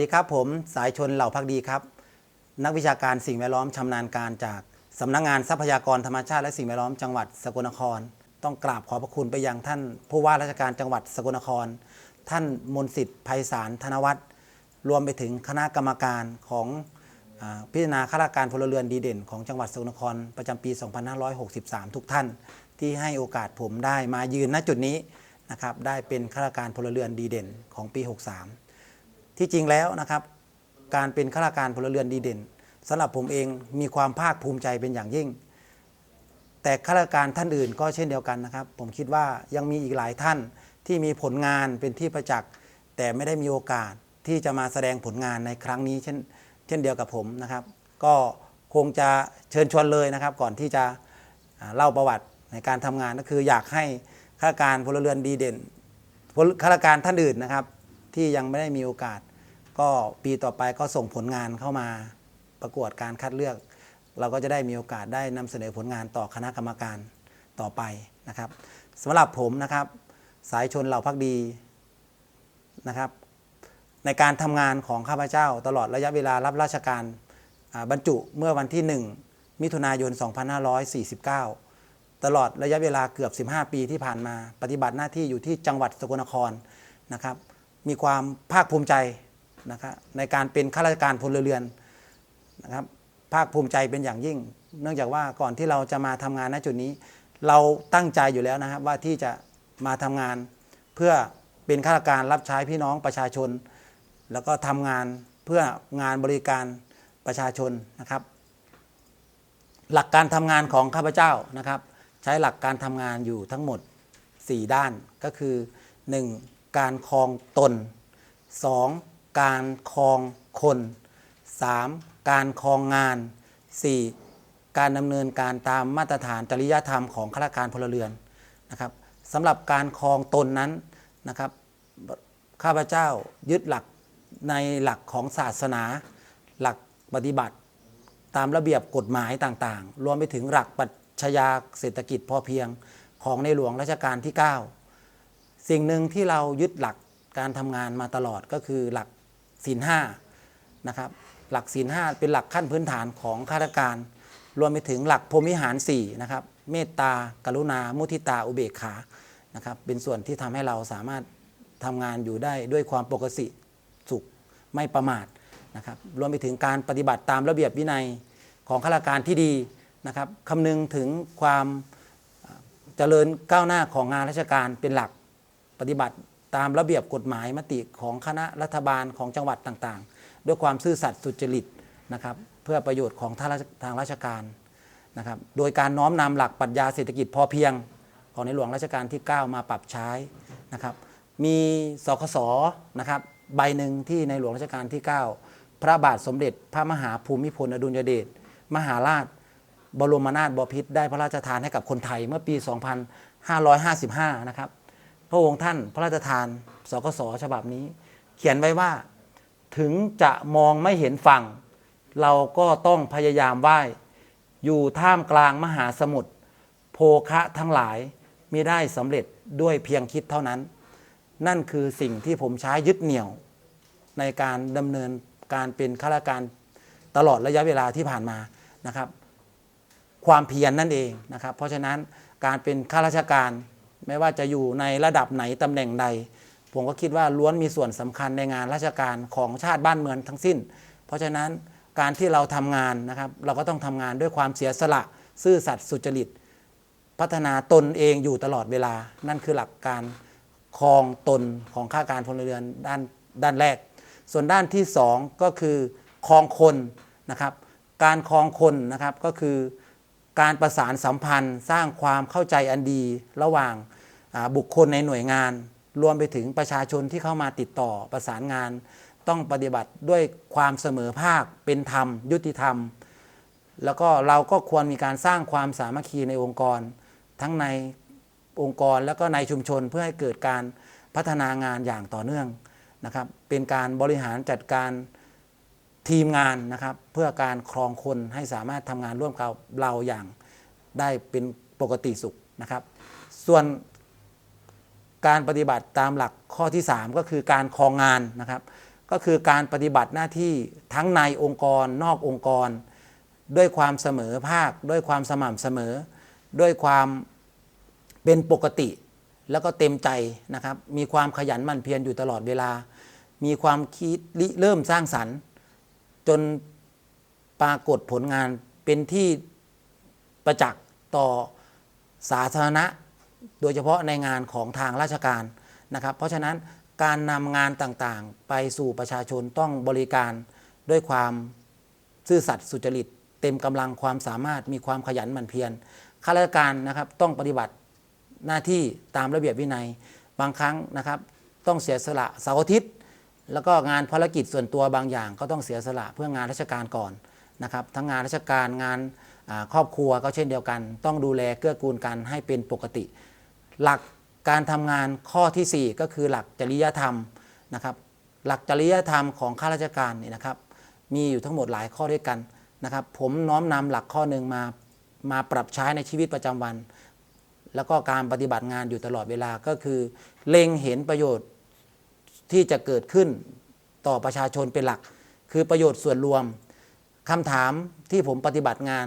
ดีครับผมสายชนเหล่าพักดีครับ นักวิชาการสิ่งแวดล้อมชำนาญการจากสำนักงงานทรัพยากรธรรมชาติและสิ่งแวดล้อมจังหวัดสกลนคร ต้องกราบขอบพระคุณไปยังท่านผู้ว่าราชการจังหวัดสกลนคร ท่านมนสิทธิ์ไพศาลธนวัฒน์รวมไปถึงคณะกรรมการของอพิจารณาข้าราชการพลเรือนดีเด่นของจังหวัดสกลนคร ประจำปี 2563 ทุกท่าน ที่ให้โอกาสผมได้มายืนณจุดนี้นะครับได้เป็นข้าราชการพลเรือนดีเด่นของปี 63 ที่จริงแล้วนะครับ การเป็นข้าราชการพลเรือนดีเด่นสำหรับผมเองมีความภาคภูมิใจเป็นอย่างยิ่ง แต่ข้าราชการท่านอื่นก็เช่นเดียวกันนะครับ ผมคิดว่ายังมีอีกหลายท่านที่มีผลงานเป็นที่ประจักษ์แต่ไม่ได้มีโอกาสที่จะมาแสดงผลงานในครั้งนี้ เช่นเช่นเดียวกับผมนะครับ ก็คงจะเชิญชวนเลยนะครับ ก่อนที่จะเล่าประวัติในการทำงานก็คืออยากให้ข้าราชการพลเรือนดีเด่นข้าราชการท่านอื่นนะครับ ที่ยังไม่ได้มีโอกาส ก็ปีต่อไปก็ส่งผลงานเข้ามาประกวดการคัดเลือก เราก็จะได้มีโอกาสได้นำเสนอผลงานต่อคณะกรรมการต่อไปนะครับสำหรับผมนะครับ สายชนเหล่าพักดีนะครับ ในการทำงานของข้าพเจ้าตลอดระยะเวลารับราชการบรรจุเมื่อวันที่ 1 มิถุนายน 2549 ตลอดระยะเวลาเกือบ 15 ปีที่ผ่านมา ปฏิบัติหน้าที่อยู่ที่จังหวัดสกลนครนะครับ มีความภาคภูมิใจ นะครับในการเป็นข้าราชการพลเรือนนะครับภาคภูมิใจเป็นอย่างยิ่ง เนื่องจากว่าก่อนที่เราจะมาทำงานณจุดนี้ เราตั้งใจอยู่แล้วนะครับว่าที่จะมาทำงานเพื่อเป็นข้าราชการรับใช้พี่น้องประชาชน แล้วก็ทำงานเพื่องานบริการประชาชนนะครับ หลักการทำงานของข้าพเจ้านะครับ ใช้หลักการทำงานอยู่ทั้งหมด 4 ด้านก็คือ 1. การครองตน 2. การครองคน 3. การครองงาน 4. การดำเนินการตามมาตรฐานจริยธรรมของข้าราชการพลเรือนนะครับสำหรับการครองตนนั้นนะครับข้าพเจ้ายึดหลักในหลักของศาสนา หลักปฏิบัติ ตามระเบียบกฎหมายต่างๆ รวมไปถึงหลักปัชญาเศรษฐกิจพอเพียงของในหลวงรัชกาลที่ 9 สิ่งหนึ่งที่เรายึดหลักการทำงานมาตลอดก็คือหลัก ศีลห้านะครับหลักศีลห้าเป็นหลักขั้นพื้นฐานของข้าราชการ รวมไปถึงหลักพรหมิหาร4นะครับเมตตากรุณา มุทิตาอุเบกขานะครับเป็นส่วนที่ทำให้เราสามารถทำงานอยู่ได้ด้วยความปกติสุขไม่ประมาทนะครับรวมไปถึงการปฏิบัติตามระเบียบวินัยของข้าราชการที่ดีนะครับคำนึงถึงความเจริญก้าวหน้าของงานราชการเป็นหลักปฏิบัติ ตามระเบียบกฎหมายมติของคณะรัฐบาลของจังหวัดต่างๆ ด้วยความซื่อสัตย์สุจริตนะครับเพื่อประโยชน์ของทางราชการนะครับโดยการน้อมนำหลักปรัชญาเศรษฐกิจพอเพียง ของในหลวงรัชกาลที่ 9 มาปรับใช้นะครับมีสคสนะครับใบหนึ่งที่ในหลวงรัชกาลที่ 9 พระบาทสมเด็จพระมหาภูมิพลอดุลยเดชมหาราช บรมนาถบพิตรได้พระราชทานให้กับคนไทยเมื่อปี 2555 นะครับ พระองค์ท่านพระราชทานสกสฉบับนี้ เขียนไว้ว่าถึงจะมองไม่เห็นฝั่ง เราก็ต้องพยายามว่ายอยู่ท่ามกลางมหาสมุทรโภคะทั้งหลายมิได้สำเร็จด้วยเพียงคิดเท่านั้น นั่นคือสิ่งที่ผมใช้ยึดเหนี่ยว ในการดำเนินการเป็นข้าราชการตลอดระยะเวลาที่ผ่านมานะครับ ความเพียรนนั่นเองนะครับ เพราะฉะนั้นการเป็นข้าราชการ ไม่ว่าจะอยู่ในระดับไหนตำแหน่งใด ผมก็คิดว่าล้วนมีส่วนสำคัญในงานราชการของชาติบ้านเมืองทั้งสิ้น เพราะฉะนั้นการที่เราทำงานนะครับเราก็ต้องทำงานด้วยความเสียสละซื่อสัตย์สุจริต พัฒนาตนเองอยู่ตลอดเวลา นั่นคือหลักการครองตนของข้าการพลเรือนด้านด้านแรก ส่วนด้านที่สองก็คือครองคนนะครับ การครองคนนะครับก็คือการประสานสัมพันธ์ สร้างความเข้าใจอันดีระหว่าง บุคคลในหน่วยงาน รวมไปถึงประชาชนที่เข้ามาติดต่อประสานงาน ต้องปฏิบัติด้วยความเสมอภาคเป็นธรรม ยุติธรรม แล้วก็เราก็ควรมีการสร้างความสามัคคีในองค์กร ทั้งในองค์กรแล้วก็ในชุมชนเพื่อให้เกิดการพัฒนางานอย่างต่อเนื่องนะครับ เป็นการบริหารจัดการทีมงานนะครับ เพื่อการครองคนให้สามารถทำงานร่วมกับเราอย่างได้เป็นปกติสุขนะครับ ส่วน การปฏิบัติตามหลักข้อที่ 3 ก็คือการครองงานนะครับ ก็คือการปฏิบัติหน้าที่ทั้งในองค์กรนอกองค์กร ด้วยความเสมอภาค ด้วยความสม่ำเสมอ ด้วยความเป็นปกติ แล้วก็เต็มใจนะครับ มีความขยันหมั่นเพียรอยู่ตลอดเวลา มีความคิดริเริ่มสร้างสรรค์ จนปรากฏผลงานเป็นที่ประจักษ์ต่อสาธารณะ โดยเฉพาะในงานของทางราชการนะครับ เพราะฉะนั้นการนำงานต่างๆ ไปสู่ประชาชนต้องบริการด้วยความซื่อสัตย์สุจริต เต็มกำลังความสามารถมีความขยันหมั่นเพียรข้าราชการนะครับต้องปฏิบัติหน้าที่ตามระเบียบวินัย บางครั้งนะครับ ต้องเสียสละเสาร์อาทิตย์ แล้วก็งานภารกิจส่วนตัวบางอย่างก็ต้องเสียสละเพื่องานราชการก่อนนะครับ ทั้งงานราชการงานครอบครัวก็เช่นเดียวกัน ต้องดูแลเกื้อกูลกันให้เป็นปกติ หลักการทำงานข้อทีสี่ 4 ก็คือหลักจริยธรรมนะครับ หลักจริยธรรมของข้าราชการนี่นะครับ มีอยู่ทั้งหมดหลายข้อด้วยกันนะครับ ผมน้อมนำหลักข้อหนึ่งมามาปรับใช้ในชีวิตประจำวัน แล้วก็การปฏิบัติงานอยู่ตลอดเวลาก็คือ เล็งเห็นประโยชน์ที่จะเกิดขึ้นต่อประชาชนเป็นหลัก คือประโยชน์ส่วนรวมคำถามที่ผมปฏิบัติงาน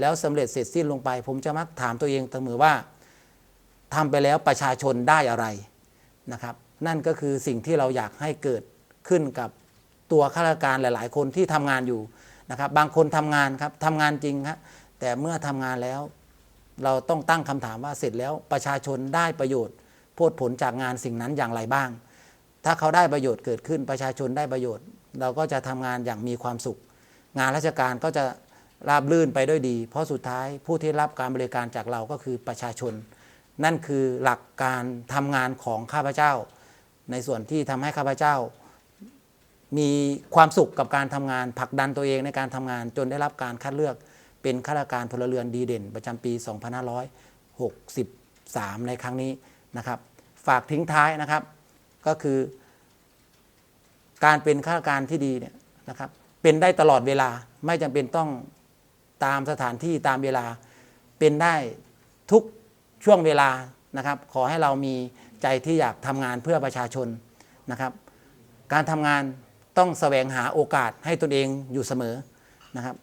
แล้วสำเร็จเสร็จสิ้นลงไป ผมจะมักถามตัวเองเสมอว่า ทำไปแล้วประชาชนได้อะไรนะครับ นั่นก็คือสิ่งที่เราอยากให้เกิดขึ้นกับตัวข้าราชการหลาย ๆ คนที่ทำงานอยู่นะครับ บางคนทำงานครับทำงานจริงครับแต่เมื่อทำงานแล้ว เราต้องตั้งคำถามว่าเสร็จแล้วประชาชนได้ประโยชน์โพดผลจากงานสิ่งนั้นอย่างไรบ้าง ถ้าเขาได้ประโยชน์เกิดขึ้นประชาชนได้ประโยชน์ เราก็จะทำงานอย่างมีความสุข งานราชการก็จะราบรื่นไปด้วยดี เพราะสุดท้ายผู้ที่รับการบริการจากเราก็คือประชาชน นั่นคือหลักการทำงานของข้าพเจ้า ในส่วนที่ทำให้ข้าพเจ้า มีความสุขกับการทำงานผลักดันตัวเองในการทำงานจนได้รับการคัดเลือกเป็นข้าราชการพลเรือนดีเด่น ประจำปี 2563 ในครั้งนี้นะครับ ฝากทิ้งท้ายนะครับ ก็คือ การเป็นข้าราชการที่ดีเนี่ยนะครับ เป็นได้ตลอดเวลาไม่จำเป็นต้องตามสถานที่ตามเวลาเป็นได้ทุก ช่วงเวลานะครับ ขอให้เรามีใจที่อยากทำงานเพื่อประชาชนนะครับ การทำงานต้องแสวงหาโอกาสให้ตนเองอยู่เสมอนะครับ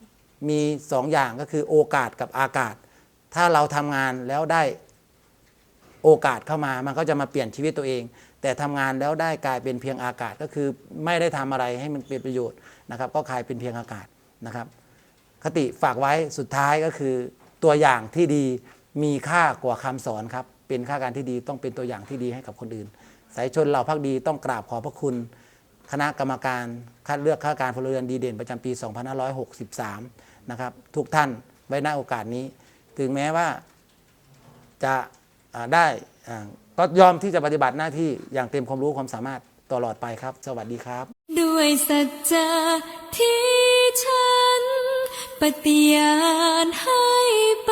มีสองอย่างก็คือโอกาสกับอากาศ ถ้าเราทำงานแล้วได้โอกาสเข้ามามันก็จะมาเปลี่ยนชีวิตตัวเอง แต่ทำงานแล้วได้กลายเป็นเพียงอากาศก็คือไม่ได้ทำอะไรให้มันเป็นประโยชน์นะครับ ก็กลายเป็นเพียงอากาศนะครับ คติฝากไว้สุดท้ายก็คือตัวอย่างที่ดี มีค่ากว่าคำสอนครับ เป็นข้าการที่ดีต้องเป็นตัวอย่างที่ดีให้กับคนอื่น สายชนเราพักดีต้องกราบขอพระคุณ คณะกรรมการคัดเลือกข้าการพลเรือนดีเด่นประจำปี 2563 นะครับทุกท่านไว้ณโอกาสนี้ ถึงแม้ว่าจะได้ก็ยอมที่จะปฏิบัติหน้าที่อย่างเต็มความรู้ความสามารถตลอดไปครับ สวัสดีครับ ด้วยสัจจะที่ฉันปฏิญาณให้ไป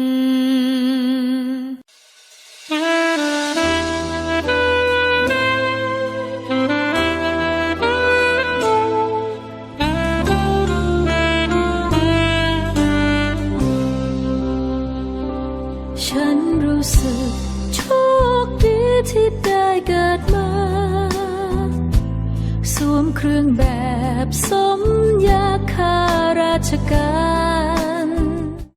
สมยาคาราชกา